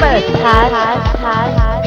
เปิดพาร์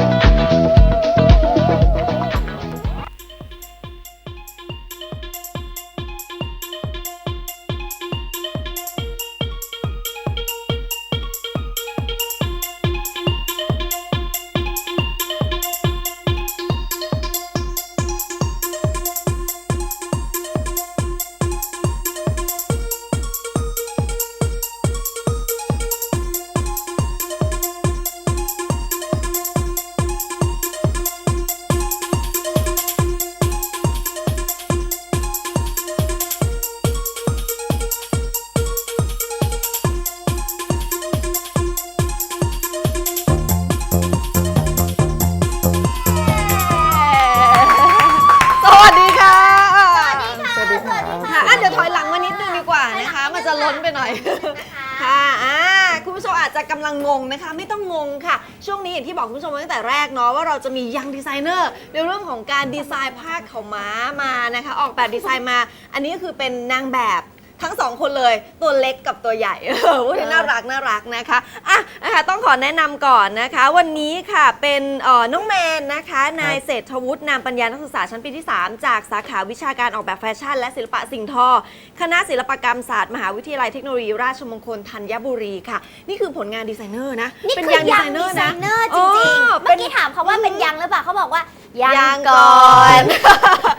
บอกคุณผู้ชมมาตั้งแต่แรกเนาะว่าเราจะมียังดีไซเนอร์ในเรื่องของการดีไซน์ผ้าขาวม้ามานะคะ ออกแบบดีไซน์มา อันนี้ก็คือเป็นนางแบบ ทั้งสองคนเลยตัวเล็กกับตัวใหญ่เออพูดถึงน่ารักน่ารักนะคะอะนะคะต้องขอแนะนำก่อนนะคะ วันนี้ค่ะเป็นเอ่อน้องแมนนะคะนายเศรษฐวุฒินามปัญญานักศึกษาชั้นปีที่ 3 จากสาขาวิชาการออกแบบแฟชั่น และศิลปะสิ่งทอ คณะศิลปกรรมศาสตร์มหาวิทยาลัยเทคโนโลยีราชมงคลธัญบุรีค่ะ นี่คือผลงานดีไซเนอร์นะนี่เป็นคือยังดียัไซงเนดีอร์ไซนะเนอร์จโอ้ริงๆเป็เมื่อนกี้ถามเขาว่าเป็นยังหรือเปล่าเขาบอกว่ายัยังงก่ก่ออนน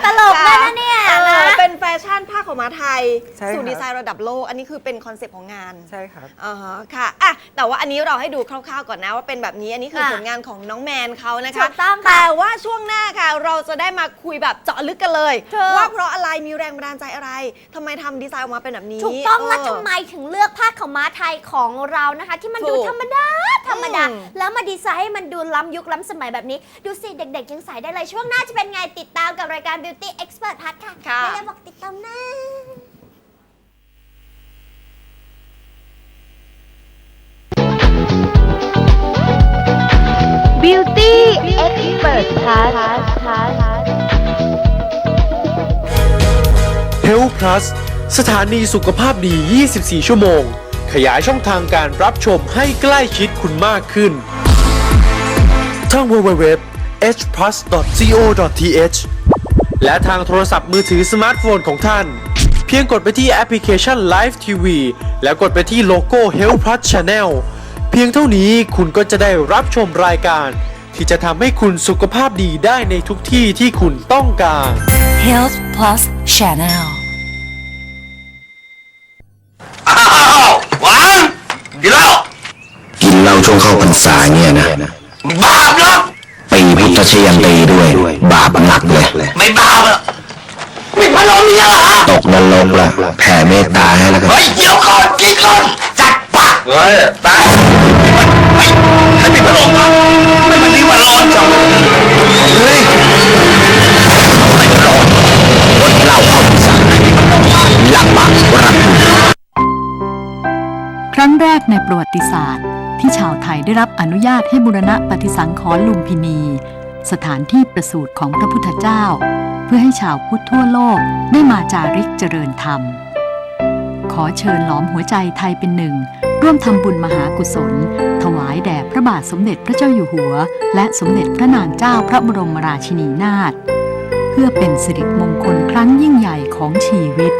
ตลกมากนะเนี่ยเออนะเป็นแฟชั่นผ้าขาวม้าไทยใช่สู่ครับดีไซน์ระดับโลก อันนี้คือเป็นคอนเซปต์ของงานใช่ครับอ่าฮะค่ะอะแต่ว่าอันนี้เราให้ดูคร่าวๆก่อนนะว่าเป็นแบบนี้อันนี้คือค่ะผลงานของน้องแมนเขานะคะถูกต้องค่ะแต่ว่าช่วงหน้าค่ะ เราจะได้มาคุยแบบเจาะลึกกันเลยถูกว่าเพราะอะไรมีแรงบันดาลใจอะไรทำไมทำดีไซน์ออกมาเป็นแบบนี้ถูกต้องแล้วเทำไมถึงเลือกผ้าขาวม้าไทยของเรานะคะ ที่มันถูดูกธรรมดาธรรมดาอืมแล้วมาดีไซน์ให้มันดูล้ำยุคล้ำสมัยแบบนี้ ดูสิเด็กๆยังใส่ได้เลยช่วงหน้าจะเป็นไงติดตามกับรายการ Beauty Expert พัดค่ะค่ะไม่ได้บอกติดตามนะ Beauty Expert Pass Health Plus สถานีสุขภาพดี 24 ชั่วโมง ขยายช่องทางการรับชมให้ใกล้ชิดคุณมากขึ้นทั้ง www hplus.co.th และทางโทรศัพท์มือถือสมาร์ทโฟนของท่าน เพียงกดไปที่แอปพลิเคชัน Live TV แล้วกดไปที่โลโก้ Health Plus Channel พียงเท่านี้คุณก็จะได้รับชมรายการ ที่จะทำให้คุณสุขภาพดีได้ในทุกที่ที่คุณต้องการ Health Plus Channel อ้าวหวานกินเหล้ากินเหล้าช่วงเข้าพรรษาเนี่ยนะ บาปหรอกปีพุทธชยันตีด้วย บาปหนักเลย ไม่บาปหรอกไม่พะโล้เนี่ยเหรอตกนรกละแผ่เมตตาให้แล้วกันเฮ้ยเดี๋ยวก่อนกินก่อนจัดปาก เฮ้ยตายเฮ้ยใครเป็นพะโล้วะไม่มันนี่ว่าร้อนจังเฮ้ยไม่รอดงดเล้าเข้าพรรลักบาปรับบุญครั้งแรกในประวัติศาสตร์ ที่ชาวไทยได้รับอนุญาตให้บูรณะปฏิสังขรณ์ลุมพินี สถานที่ประสูติของพระพุทธเจ้า เพื่อให้ชาวพุทธทั่วโลกได้มาจาริกเจริญธรรมขอเชิญหลอมหัวใจไทยเป็นหนึ่ง ร่วมทำบุญมหากุศล ถวายแด่พระบาทสมเด็จพระเจ้าอยู่หัว และสมเด็จพระนางเจ้าพระบรมราชินีนาถเพื่อเป็นสิริมงคลครั้งยิ่งใหญ่ของชีวิต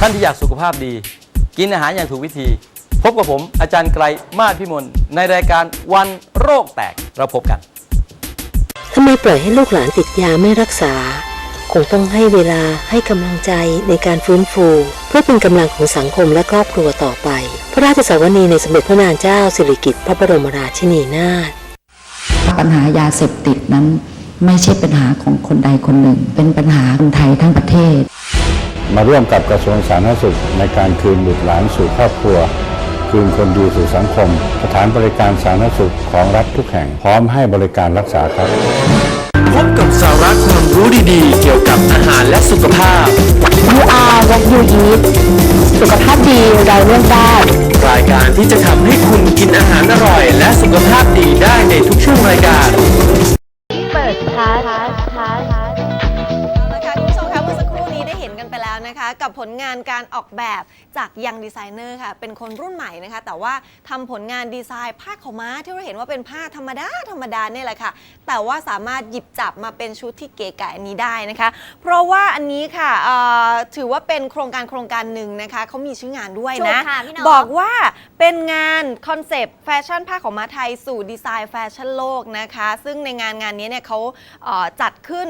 ท่านที่อยากสุขภาพดี กินอาหารอย่างถูกวิธี พบกับผมอาจารย์ไกรมาศพิมลในรายการวันโรคแตกเราพบกัน ทำไมปล่อยให้ลูกหลานติดยาไม่รักษา คงต้องให้เวลาให้กำลังใจในการฟื้นฟู เพื่อเป็นกำลังของสังคมและครอบครัวต่อไป พระราชสวนีในสมเด็จพระนางเจ้าสิริกิติ์พระบรมราชินีนาถปัญหายาเสพติดนั้นไม่ใช่ปัญหาของคนใดคนหนึ่ง เป็นปัญหาคนไทยทั้งประเทศ มาร่วมกับกระทรวงสาธารณสุขในการคืนบุตรหลานสู่ครอบครัว คืนคนดีสู่สังคม สถานบริการสาธารณสุขของรัฐทุกแห่งพร้อมให้บริการรักษาครับ พบกับสาระความรู้ดีๆ เกี่ยวกับอาหารและสุขภาพ You are what you eat สุขภาพดีเราเลือกได้ รายการที่จะทำให้คุณกินอาหารอร่อย และสุขภาพดีได้ในทุกช่วงรายการานการออกแบบจากยังดีไซเนอร์ค่ะ เป็นคนรุ่นใหม่นะคะ แต่ว่าทำผลงานดีไซน์ผ้าขาวม้าที่เราเห็นว่าเป็นผ้าธรรมดาธรรมดาเนี่ยแหละค่ะ แต่ว่าสามารถหยิบจับมาเป็นชุดที่เก๋ไก๋อันนี้ได้นะคะ เพราะว่าอันนี้ค่ะเอ่อถือว่าเป็นโครงการโครงการหนึ่งนะคะเขามีชื่องานด้วยถูนะกค่ะพี่น้องบอกว่าเป็นงานคอนเซปต์แฟชั่นผ้าของมาไทยสู่ดีไซน์แฟชั่นโลกนะคะ ซึ่งในงานงานนี้เนี่ยเขาเอ่อจัดขึ้น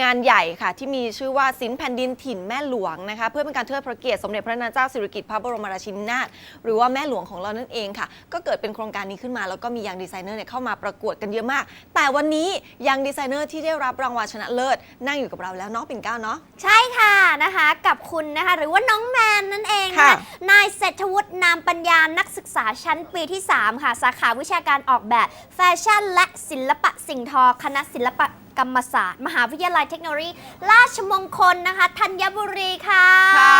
งานใหญ่ค่ะที่มีชื่อว่าสินแผ่นดินถิ่นแม่หลวงนะคะเพื่อเป็นการเทิดพระเกียรติสมเด็จพระนางเจ้าสิริกิติ์พระบรมราชินีนาถหรือว่าแม่หลวงของเรานั่นเองค่ะ ก็เกิดเป็นโครงการนี้ขึ้นมา แล้วก็มียังดีไซเนอร์เนี่ยเข้ามาประกวดกันเยอะมาก แต่วันนี้ยังดีไซเนอร์ที่ได้รับรางวัลชนะเลิศ นั่งอยู่กับเราแล้วเนาะปิ่นเกล้าเนาะ ใช่ค่ะนะคะกับคุณนะคะหรือว่าน้องแมนนั่นเองค่ะนายเศรษฐวุฒินามปัญญานักศึกษาชั้นปีที่ 3 ค่ะ สาขาวิชาการออกแบบ แฟชั่นและศิลปะสิ่งทอ คณะศิลป กรรมศาสตร์ มหาวิทยาลัยเทคโนโลยี ราชมงคลนะคะธัญบุรีค่ะค่ะ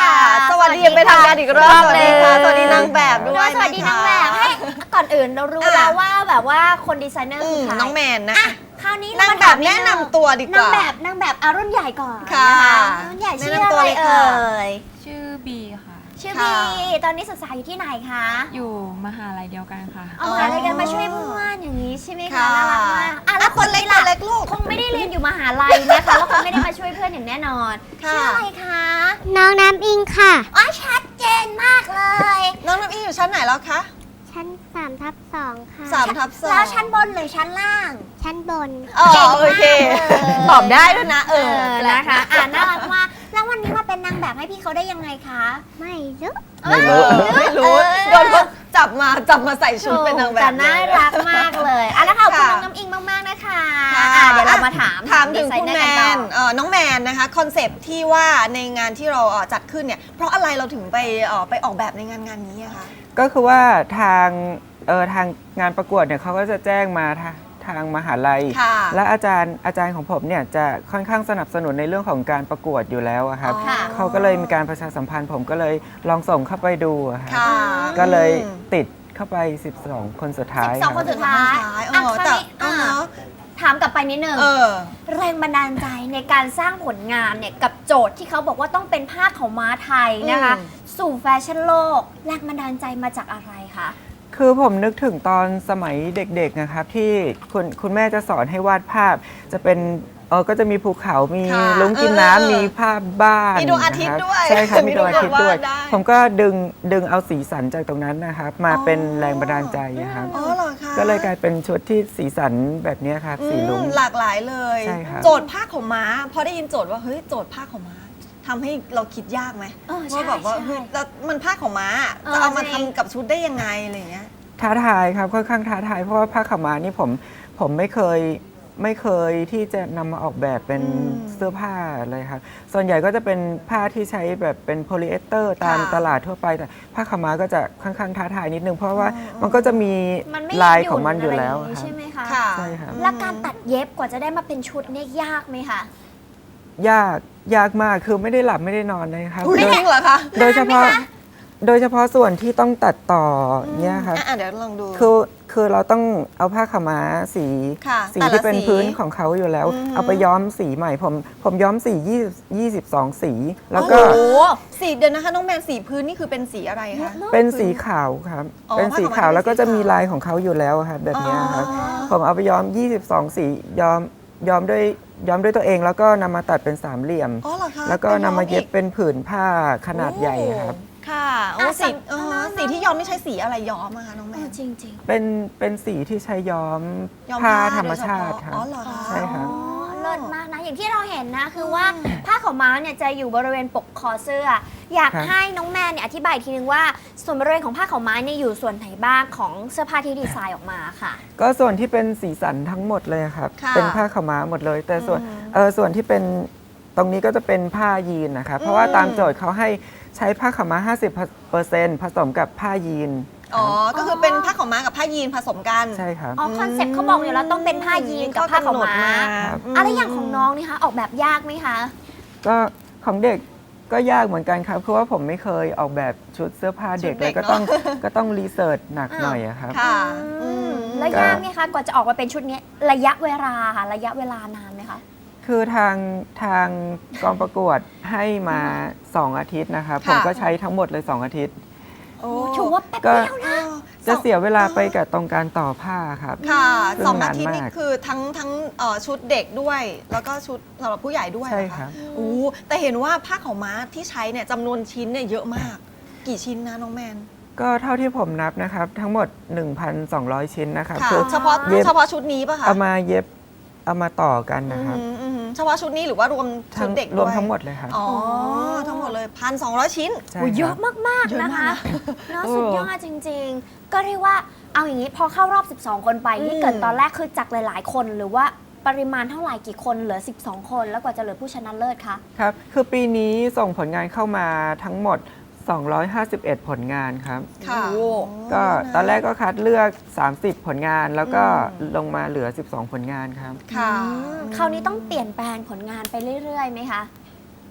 สวัสดีอย่างเป็นทางการอีกรอบสวัสดีค่ะสวัสดีนางแบบด้วยสวัสดีะคะนางแบบให้ก่อนอื่นเรารู้อะแล้วว่าแบบว่าคนดีไซเนอร์อืคือมใครน้องแมนนะอะคราวนี้นางเรมแบบถมแนะนำตัวดีกว่านางแบบนางแบบอารุ่นใหญ่ก่อนค่ะนะคะรุ่นใหญ่ชื่อแนะนำตัวอะไรเลยเอค่ะ่ยชื่อบีค่ะ ชื่อค่ะ บีตอนนี้ศึกษาอยู่ที่ไหนคะอยู่มหาลัยเดียวกันค่ะ เอามหาลัยกันมาช่วยเพื่อนอย่างนี้ใช่ไหมคะค่ะ น่ารักมากอะแล้วคนเล็กล่ะคนเล็กลูก คงไม่ได้เรียนอยู่มหาลัยนะคะแล้วคงไม่ได้มาช่วยเพื่อนอย่างแน่นอนค่ะ ชื่ออะไรคะน้องน้ำอิงค่ะ อ๋อชัดเจนมากเลยน้องน้ำอิงอยู่ชั้นไหนแล้วคะชั้น3ทับ2ค่ะ สามทับสองแล้วชั้นบนหรือชั้นล่าง ชั้นบน อ๋อเก่งมากโอเคเลย ตอบได้ด้วยนะ เอเอออนะคะอ่าน่ารักมาก แล้ววันนี้มาเป็นนางแบบให้พี่เขาได้ยังไงคะไม่รู้ไม่รู้ ไม่รู้โดนเขาจับมาจับมาใส่ชุดเป็นนางแบบแต่น่ารักมากเลยอะแล้วขอบคุณค่ะน้องน้ำอิงมากๆนะคะค่ะอะเดี๋ยวเรามาถามถามถึงดีไซคุณเนอแมร์กัต่อนเอ่อน้องแมนนะคะคอนเซปต์ที่ว่าในงานที่เราเอ่อจัดขึ้นเนี่ยเพราะอะไรเราถึงไปเอ่อไปออกแบบในงานงานนี้อะคะก็คือว่าทางเออทางงานประกวดเนี่ยเขาก็จะแจ้งมา ทาทางมหาลัย ค่ะ และอาจารย์อาจารย์ของผมเนี่ยจะค่อนข้างสนับสนุนในเรื่องของการประกวดอยู่แล้วอะครับค่ะเขาก็เลยมีการประชาสัมพันธ์ผมก็เลยลองส่งเข้าไปดูอะครับค่ะ ก็เลยอืมติดเข้าไป 12 คนสุดท้ายสิบสองรับคนสุดท้ายเอออะแต่คราวนี้เอออะเนาะถามกลับไปนิดนึง เออ แรงบันดาลใจในการสร้างผลงานเนี่ยกับโจทย์ที่เขาบอกว่าต้องเป็นผ้าขาวม้าไทยนะคะ อืม สู่แฟชั่นโลก แรงบันดาลใจมาจากอะไรคะ คือผมนึกถึงตอนสมัยเด็กๆนะครับ ที่คุณคุณแม่จะสอนให้วาดภาพ จะเป็นเออก็จะมีภูเขา มีค่ะลุงกินเออน้ำเออมีภาพบ้านมีดวงอาทิตย์นะครับด้วยใช่ครับมีมีดวงอาทิตย์ด้วยดวงวาดได้ ผมก็ดึงดึงเอาสีสันจากตรงนั้นนะครับ มาเป็นแรงบันดาลใจครับ อ๋อเหรอคะก็เลยกลายเป็นชุดที่สีสันแบบเนี้ยครับสีลุงอืมหลากหลายเลย ใช่ครับ โจทย์ผ้าของม้าพอได้ยินโจทย์ว่าเฮ้ยโจทย์ผ้าของม้า ทำให้เราคิดยากไหมเออใช่ว่าแบบว่าใช่เฮ้ยแล้วมันผ้าของม้าเออจะเอามาจริทำง กับชุดได้ยังไงอะไรอย่างเงี้ย ท้าทายครับค่อนข้างท้าทายเพราะว่าผ้าขาวม้านี่ผมผมไม่เคยไม่เคยที่จะนำมาออกแบบเป็นอืมเสื้อผ้าเลยครับ ส่วนใหญ่ก็จะเป็นผ้าที่ใช้แบบเป็นโพลีเอสเตอร์ตามค่ะตลาดทั่วไปแต่ผ้าขาวม้าก็จะค่อนข้างท้าทายนิดนึง เพราะว่าอ๋อ มันก็จะมีมันไม่ลายหของมันอยู่แล้วะไรางครับ ใช่ไหมคะ ค่ะ ใช่ครับ และการตัดเย็บกว่าจะได้มาเป็นชุดเนี่ยยากไหมคะ ยากยากมากคือไม่ได้หลับไม่ได้นอนเลยครับอุ๊ยโดยจริงเหรอคะโดยเฉพาะโดยเฉพาะส่วนที่ต้องตัดต่อเนี่ยครับอะอะ เดี๋ยวลองดู คือคือเราต้องเอาผ้าขาวม้าสีค่ะสีแต่ละที่เป็นสีพื้นของเขาอยู่แล้ว อืมเอาไปย้อมสีใหม่ผมผมย้อมสี20 22 สี แล้วก็โอ้โหสีเดี๋ยวนะคะน้องแมนสีพื้นนี่คือเป็นสีอะไรคะ เป็นสีขาวครับ อ๋อเป็นสีผ้าขาวม้าขาวแล้วก็จะเป็นสีมีขาวลายของเขาอยู่แล้วครับแบบเนี้ยครับอ๋อ ผมเอาไปย้อม 22 สีย้อมย้อมด้วย ย้อมด้วยตัวเองแล้วก็นำมาตัดเป็นสามเหลี่ยม อ๋อเหรอคะแล้วก็นำมาเย็บป็เป็นผืนผ้าขนาดใหญ่ครับโอ้ค่ะโอ้อะสีสั่งอ๋อน้องๆสีที่ย้อมไม่ใช่สีอะไรย้อมอะคะน้องแมเออนจริงเป็นเป็นสีที่ใช้ย้อมย้อมผ้าผ้าธรรมโดยเฉชาพาะติครับอ๋อเหรอคะใช่ครับ อ๋อ เลิศมากนะ อย่างที่เราเห็นนะ คือว่าผ้าขาวม้าเนี่ยจะอยู่บริเวณปกคอเสื้อ อยากครับให้น้องแมนเนี่ยอธิบายอีกทีนึงว่า ส่วนบริเวณของผ้าขาวม้าเนี่ยอยู่ส่วนไหนบ้างของเสื้อผ้าที่ดีไซน์ออกมาค่ะ ก็ส่วนที่เป็นสีสันทั้งหมดเลยครับ ค่ะเป็นผ้าขาวม้าหมดเลย แต่ส่วนอืม เออส่วนที่เป็นตรงนี้ก็จะเป็นผ้ายีนนะครับเพราะว่าอืมตามโจทย์เขาให้ใช้ผ้าขาวม้า 50%ผสมกับผ้ายีน อ๋อ ก็คือเป็นผ้าขาวม้ากับผ้ายีนผสมกัน ใช่ครับ อ๋อคอนเซ็ปต์เขาบอกอยู่แล้วต้องเป็นผ้ายีนกับผ้าขาวม้าครับ อะไรอย่างของน้องนี่คะออกแบบยากไหมคะ ก็ของเด็กก็ยากเหมือนกันครับ เพราะว่าผมไม่เคยออกแบบชุดเสื้อผ้าเด็กชุดเลเด็ยกก็ต้องเนอะ ก็ต้องรีเสิร์ชหนักหน่อยอะครับ ค่ะอือืมมแล้วยากไหมคะกว่าจะออกมาเป็นชุดนี้ระยะเวลาค่ะระยะเวลานานไหมคะ คือทางทางกองประกวดให้มา 2 อาทิตย์นะครับ ผมก็ใช้ทั้งหมดเลย 2 อาทิตย์ โอ้ถือว่าแป๊บก็เดียวนะจะเสียเวลาไปกับตรงการต่อผ้าครับ ค่ะซึ่งสองนาอานทิตย์นี่มากคือทั้งทั้งเอ่อชุดเด็กด้วย แล้วก็ชุดสำหรับผู้ใหญ่ด้วยใช่เหอครับ โอ้แต่เห็นว่าผ้าขาวม้าที่ใช้เนี่ยจำนวนชิ้นเนี่ยเยอะมาก กี่ชิ้นนะน้องแมนก็เท่าที่ผมนับนะครับ ทั้งหมด 1,200 ชิ้นนะครับค่ะคือเฉพาะเย็บเฉพาะชุดนี้ป่ะคะเอามาเย็บ เอามาต่อกันนะครับอืมอืมอืมเฉพาะชุดนี้หรือว่ารวมชุทั้ดงเด็กด้วยรวมทั้งหมดเลยครับ อ๋อทั้งหมดเลยพันสองร้อยชิ้น ใช่โอ้ยเยครัอะบ มาก เยๆอะนะมากคะนะเนาะโอ้สุดยอดจริง ๆ ก็เรียกว่าเอาอย่างนี้พอเข้ารอบ 12 คนไปอืม ที่เกิดตอนแรกคือจากหลาย ๆ คน หรือว่าปริมาณเท่าไหร่กี่คนเหลือ 12 คน แล้วกว่าจะเหลือผู้ชนะเลิศคะ ครับ คือปีนี้ส่งผลงานเข้ามาทั้งหมด 251 ผลงานครับ ค่ะก็ตอนแรกก็คัดเลือก 30 ผลงานแล้วก็อืมลงมาเหลือ 12 ผลงานครับ ค่ะคราวนี้ต้องเปลี่ยนแปลงผลงานไปเรื่อยๆไหมคะ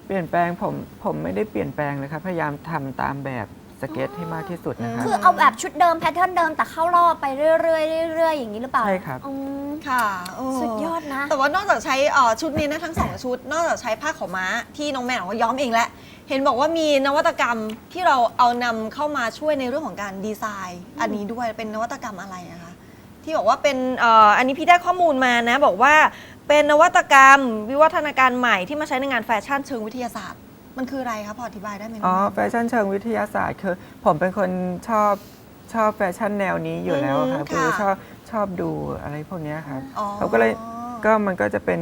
เปลี่ยนแปลงผมผมไม่ได้เปลี่ยนแปลงเลยครับพยายามทำตามแบบสเก็ตให้มากที่สุดนะครับ คือเอาแบบชุดเดิมแพทเทิร์นเดิมแต่เข้ารอบไปเรื่อยๆเรื่อยๆอย่างนี้หรือเปล่าใช่ครับ อืมค่ะโอ้สุดยอดนะ แต่ว่านอกจากใช้เอ่อชุดนี้นะทั้งสองชุด นอกจากใช้ผ้าขาวม้าที่น้องแมนบอกว่าย้อมเองแล้ว เห็นบอกว่ามีนวัตกรรมที่เราเอานำเข้ามาช่วยในเรื่องของการดีไซน์ อันนี้ด้วยเป็นนวัตกรรมอะไรนะคะ ที่บอกว่าเป็นเอ่ออันนี้พี่ได้ข้อมูลมานะ บอกว่าเป็นนวัตกรรม วิวัฒนาการใหม่ที่มาใช้ในงานแฟชั่นเชิงวิทยาศาสตร์ มันคืออะไรคะพออธิบายได้ไหมน้อ๋องอแมนแฟชั่นเชิงวิทยาศาสตร์คือผมเป็นคนชอบชอบแฟชั่นแนวนี้อยู่แล้วครับอืมคือค่ะชอบชอบดูอะไรพวกเนี้ยครับอ๋อเขาก็เลยก็มันก็จะเป็น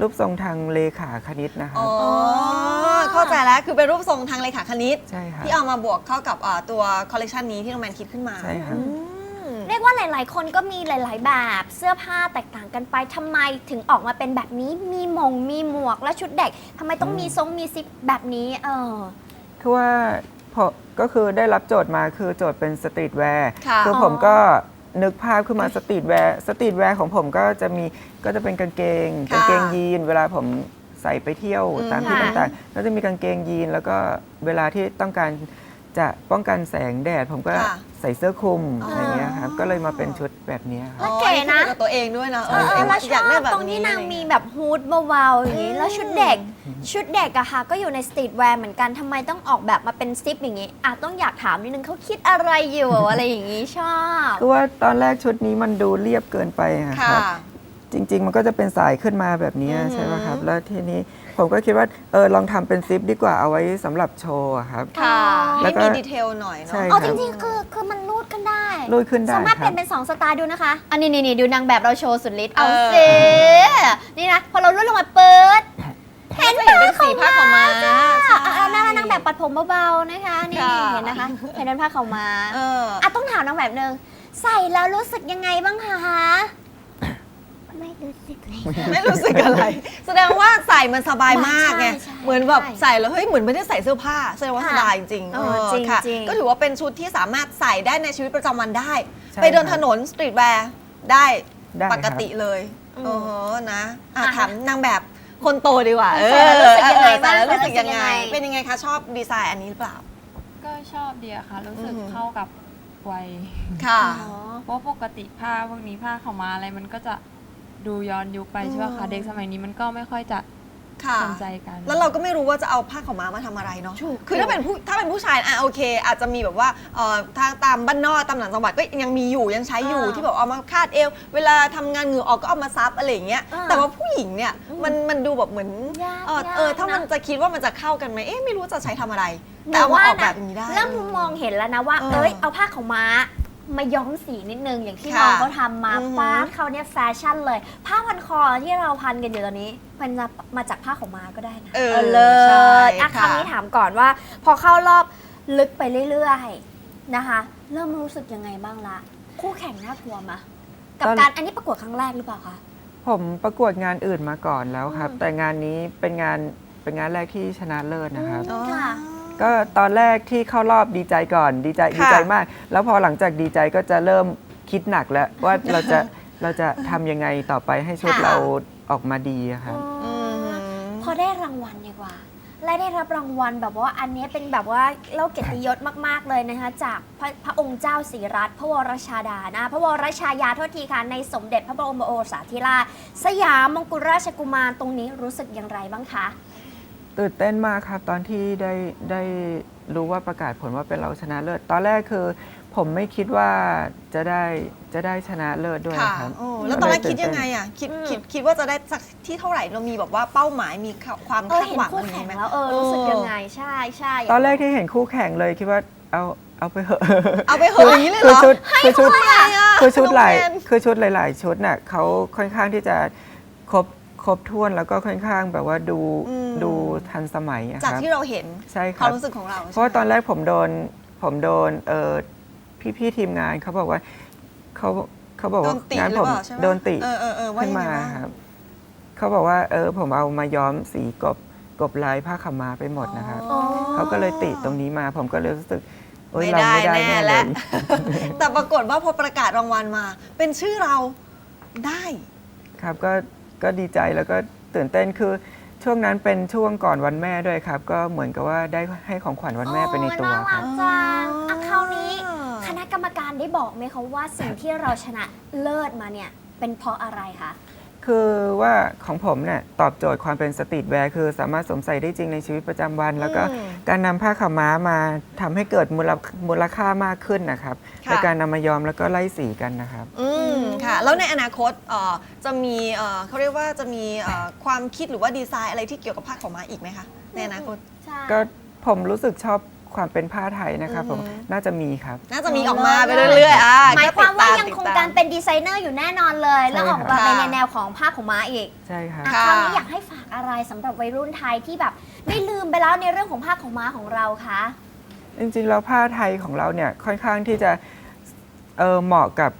รูปทรงทางเลขาคณิตนะครัอ๋บ อ เข้าใจแล้วคือเป็นรูปทรงทางเลขาคณิต ใช่ครับที่เอามาบวกเข้ากับเอ่อตัวคอลเลกชันนี้ที่น้องแมนคิดขึ้นมาใช่ครับอืม เรียกว่าหลาย ๆ คนก็มีหลาย ๆ แบบเสื้อผ้าแตกต่างกันไปทำไมถึงออกมาเป็นแบบนี้ มีหมงมีหมวกและชุดเด็กทำไมต้องมีทรงมีซิปแบบนี้ เออ คือว่าพอก็คือได้รับโจทย์มาคือโจทย์เป็นสตรีทแวร์ค่ะ คือผมก็นึกภาพขึ้นมาสตรีทแวร์สตรีทแวร์ของผมก็จะมีก็จะเป็นกางเกงค่ะกางเกงยีน เวลาผม ใส่ไปเที่ยวอืมตามที่ค่ะ ต่างๆก็จะมีกางเกงยีน แล้วก็เวลาที่ต้องการจะป้องกันแสงแดด ผมก็ค่ะใส่เสื้อคลุมอ๋ออ อะไรเงี้ยครับ ก็เลยมาเป็นชุดแบบเนี้ยครับ แล้วเก๋นะ อ๋ออัคือกับตัวเองด้วยนะเออเออแล้วชอยากได้อบแบบตรงที่นี้นางอะไรมีเงี้ยแบบฮูดเบาๆอย่างนี้อืมแล้วชุดเด็ก ชุดเด็กอะค่ะ ก็อยู่ในสตรีทแวร์เหมือนกันทำไมต้องออกแบบมาเป็นซิปอย่างนี้อะต้องอยากถามนิดนึงเขาคิดอะไรอยู่ อะไรอย่างนี้ชอบ คือว่าตอนแรกชุดนี้มันดูเรียบเกินไปอะคค่ะรับ จริง ๆ มันก็จะเป็นสายขึ้นมาแบบนี้อือหือใช่ไหมครับ แล้วทีนี้ผมก็คิดว่าเออลองทำเป็นซิปดีกว่าเอาไว้สำหรับโชว์อะครับ ค่ะแล้ให้วก็มีดีเทลหน่อยใช่เนาะเอาคจรับริงๆคือคือมันรูดกันได้รูดขึ้นได้สามารถคเปรัลี่บยนเป็น 2 สไตล์ดูนะคะ อันนี้นี่นี่ดูนางแบบเราโชว์สุดฤทธิ์เอาเออสินี่นะพอเรารูดลงมาเปิดเห็นจะเห็นเป็นสีผ้าขาวม้าจ้าใช่อะอะนางนางแบบปัดผมเบาๆนะคะนี่ค่ะเห็นนะคะเห็นเป็นผ้าขาวม้าเอออะต้องถามนางแบบหนึ่งใส่แล้วรู้สึกยังไงบ้างคะ ไม่รู้สึกเลย ไม่รู้สึกอะไร แสดงว่าใส่มันสบายมากไง ใช่ใช่เหมือนแบบใช่ใส่แล้วเฮ้ยเหมือนไม่ได้ใส่เสื้อผ้าแสดงว่าค่ะสบายจริงๆเออจริงค่ะจริง ก็ถือว่าเป็นชุดที่สามารถใส่ได้ในชีวิตประจำวันได้ ใช่ไปเดินครับถนนสตรีทแวร์ได้ได้ปกติครับเลยโอ้โหนะอะอะถามนางแบบคนโตดีกว่าใส่แล้วรู้สึกยังไงบ้างใส่แล้วรู้สึกใส่แล้วรู้สึกยัยังงไงไง เป็นยังไงคะชอบดีไซน์อันนี้หรือเปล่า ก็ชอบดีอะค่ะ รู้สึกอือหือ เข้ากับวัยค่ะ อ๋อ เพราะปกติผ้าพวกนี้ผ้าขาวม้าอะไรมันก็จะ ดูย้อนยุคไปใช่ป่ะอืคะมเด็กสมัยนี้มันก็ไม่ค่อยจะ ค่ะสนใจกันแล้วเราก็ไม่รู้ว่าจะเอาผ้าขาวม้ามาทำอะไรเนาะคือถ้าเป็นผู้ถ้าเป็นผู้ชายอะโอเค อาจจะมีแบบว่าเอ่อทางตามบ้านนอกตามหลังจังหวัดก็ยังมีอยู่ยังใช้อยู่อ่าที่แบบเอามาคาดเอว เวลาทำงานเหงื่อออกก็เอามาซับอะไรอย่างเงี้ยอ่าแต่ว่าผู้หญิงเนี่ยมันมันดูแบบเหมือนยากเออยากเออถ้านะมันจะคิดว่ามันจะเข้ากันไหมเอ๊ะไม่รู้จะใช้ทำอะไร แต่เอามาออกแบบอย่างนี้ได้ เริ่มมองเห็นแล้วนะว่า เออ เอ้ยเอาผ้าขาวม้า มาย้อมสีนิดนึง อย่างที่ค่ะน้องเขาทำมาอือหือ ป้าดเขาเนี่ยแฟชั่นเลย ผ้าพันคอที่เราพันกันอยู่ตอนนี้ มันจะมาจากผ้าขาวม้าก็ได้นะเออเลยใช่อะค่ะคำนี้ถามก่อนว่า พอเข้ารอบลึกไปเรื่อยๆนะคะ เริ่มรู้สึกยังไงบ้างละ คู่แข่งน่ากลัวมะกับตอน การอันนี้ประกวดครั้งแรกหรือเปล่าคะ ผมประกวดงานอื่นมาก่อนแล้วครับ อืม แต่งานนี้เป็นงานเป็นงานแรกที่ชนะเลิศนะครับ อืม ค่ะ ก็ตอนแรกที่เข้ารอบดีใจก่อน ดีใจค่ะ ดีใจมาก แล้วพอหลังจากดีใจก็จะเริ่มคิดหนักแล้ว ว่าเราจะเราจะทำยังไงต่อไปให้ชุดค่ะ เราออกมาดีอะครับ อืมพอได้รางวัลดีกว่า และได้รับรางวัลแบบว่าอันนี้เป็นแบบว่าเล่าเกียรติยศมาก ๆ เลยนะคะ จากพระพระองค์เจ้าศรีรัตน์พระวรชาดานะ พระวรชายาโทษทีค่ะ ในสมเด็จพระบรมโอรสาธิราชสยามมงกุฎราชกุมารตรงนี้รู้สึกอย่างไรบ้างคะ ตื่นเต้นมากครับ ตอนที่ได้ได้รู้ว่าประกาศผลว่าเป็นเราชนะเลิศ ตอนแรกคือ ผมไม่คิดว่าจะได้จะได้ชนะเลิศด้วยค่ะครับโอ้แล้วตอนแรกก็เลคิดยังไงอะคิดคิดคิดว่าจะได้สักที่เท่าไหร่เรามีแบบว่าเป้าหมายมีความเออคาดเห็นหวังคู่อะไรแข่งไหม แล้วเออรู้สึกยังไงใช่ใช่ตอนแรกที่เห็นคู่แข่งเลยคิดว่าเอาเอาไปเหอะเอาไปเหอะอย่างนี้เลยเหรอ คือชุดให้คือชุดเท่าไหร่อะคือชุดหลายน้องแมนคือชุดหลาย ๆ ชุดน่ะเขาค่อนข้างที่จะครบ ครบถ้วนแล้วก็ค่อนข้างแบบว่าดูอืม ดูทันสมัยอะจากครับที่เราเห็นใช่คความรับรู้สึกของเราเพราะว่าตอนแรกผมโดนผมโดนเออพี่พี่ๆทีมงานเขาบอกว่าเขาเขาบอกโดว่านติงานหรืผอมเปล่าใช่ไหมโดนติเออเออเออว่าขึ้นยังไงมาบ้างครับเขาบอกว่าเออผมเอามาย้อมสีกบกบลายผ้าขาวม้าไปหมดนะครับอ๋อ เขาก็เลยติตรงนี้มา ผมก็เลยรู้สึกโอ๊ยไม่เราได้ไม่ได้แน่แน่เลแล้ยวแต่ปรากฏว่าพอประกาศรางวัลมา เป็นชื่อเราได้ ครับก็ ก็ดีใจแล้วก็ตื่นเต้นคือช่วงนั้นเป็นช่วงก่อนวันแม่ด้วยครับ ก็เหมือนกับว่าได้ให้ของขวัญวันแม่ไปในตัวน่าครักบจังอะคราวนี้ คณะกรรมการได้บอกไหมคะว่าสิ่งที่เราชนะเลิศมาเนี่ยเป็นเพราะอะไรคะ คือว่าของผมเนี่ยตอบโจทย์ความเป็นสตรีทแวร์คือสามารถสวมใส่ได้จริงในชีวิตประจำวัน แล้วก็อืมการนำผ้าขาวม้ามาทำให้เกิดมูลมูลค่ามากขึ้นนะครับค่ะในการนำมาย้อมแล้วก็ไล่สีกันนะครับ อืมค่ะ แล้วในอนาคตเอ่อจะมีเอ่อเขาเรียกว่าจะมีเอ่อความคิดหรือว่าดีไซน์อะไรที่เกี่ยวกับผ้าขาวม้าอีกไหมคะในอนาคต ใช่ ก็ผมรู้สึกชอบ ความเป็นผ้าไทยนะครับผมอือฮึน่าจะมีครับ น่าจะมีออกมาไปเรื่อยๆอะหมายความว่าติดตยังคงติดตการเป็นดีไซเนอร์อยู่แน่นอนเลยใช่แล้วออกครัมาบในแนวของผ้าของม้าอีกใช่ครับอะค่ะคราวนี้อยากให้ฝากอะไรสำหรับวัยรุ่นไทยที่แบบไม่ลืมไปแล้วในเรื่องของผ้าของม้าของเราคะจริงๆแล้วผ้าไทยของเราเนี่ยค่อนข้างที่จะเออเหมาะกับ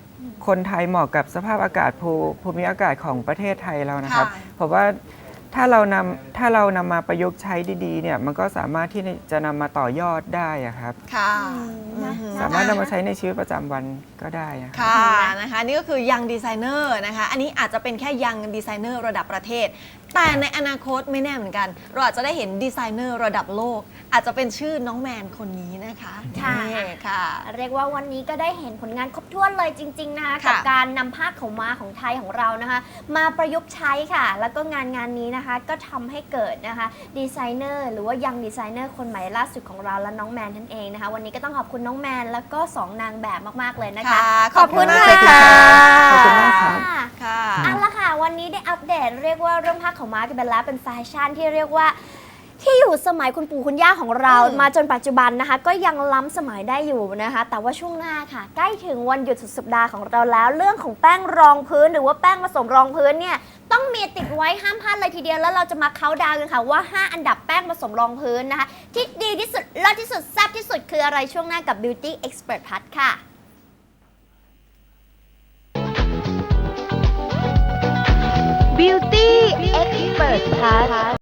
คนไทยเหมาะกับสภาพอากาศภูภูมิอากาศของประเทศไทยเรานะครับค่ะเพราะว่า ถ้าเรานำถ้าเรานำมาประยุกต์ใช้ดีๆเนี่ยมันก็สามารถที่จะนำมาต่อยอดได้อะครับ ค่ะนะอืมสามารถนำมาใช้ในชีวิตประจำวันก็ได้อะครับ ค่ะนะคะ นี่ก็คือยังดีไซเนอร์นะคะ อันนี้อาจจะเป็นแค่ยังดีไซเนอร์ระดับประเทศ แต่ในอนาคตไม่แน่เหมือนกัน เราอาจจะได้เห็นดีไซเนอร์ระดับโลก อาจจะเป็นชื่อน้องแมนคนนี้นะคะค่ะ นี่ค่ะ เรียกว่าวันนี้ก็ได้เห็นผลงานครบถ้วนเลยจริง ๆ นะคะค่ะ กับการนำผ้าขาวม้าของไทยของเรานะคะ มาประยุกต์ใช้ค่ะ แล้วก็งานงานนี้นะคะก็ทำให้เกิดนะคะดีไซเนอร์หรือว่ายังดีไซเนอร์คนใหม่ล่าสุดของเราและน้องแมนนั่นเองนะคะ วันนี้ก็ต้องขอบคุณน้องแมนแล้วก็สองนางแบบมากๆเลยนะคะค่ะขอบคุณขอบคุณค่ะมากค่ะขอบคุณมากครับค่ะเอาละค่ะ วันนี้ได้อัปเดตเรียกว่าเรื่องผ้าขาวม้ากันไปแล้วเป็นแฟชั่นที่เรียกว่าที่อยู่สมัยคุณปู่คุณย่าของเราอืมมาจนปัจจุบันนะคะ ก็ยังล้ำสมัยได้อยู่นะคะ แต่ว่าช่วงหน้าค่ะ ใกล้ถึงวันหยุดสุดสัปดาห์ของเราแล้ว เรื่องของแป้งรองพื้น หรือว่าแป้งผสมรองพื้นเนี่ย ต้องมีติดไว้ห้ามพลาดเลยทีเดียวแล้วเราจะมาเค้าดาวกันค่ะว่า 5 อันดับแป้งผสมรองพื้นนะคะ ที่ดีที่สุดเลิศที่สุดแซ่บที่สุดคืออะไรช่วงหน้ากับ Beauty Expert พัดค่ะ Beauty Expert Pass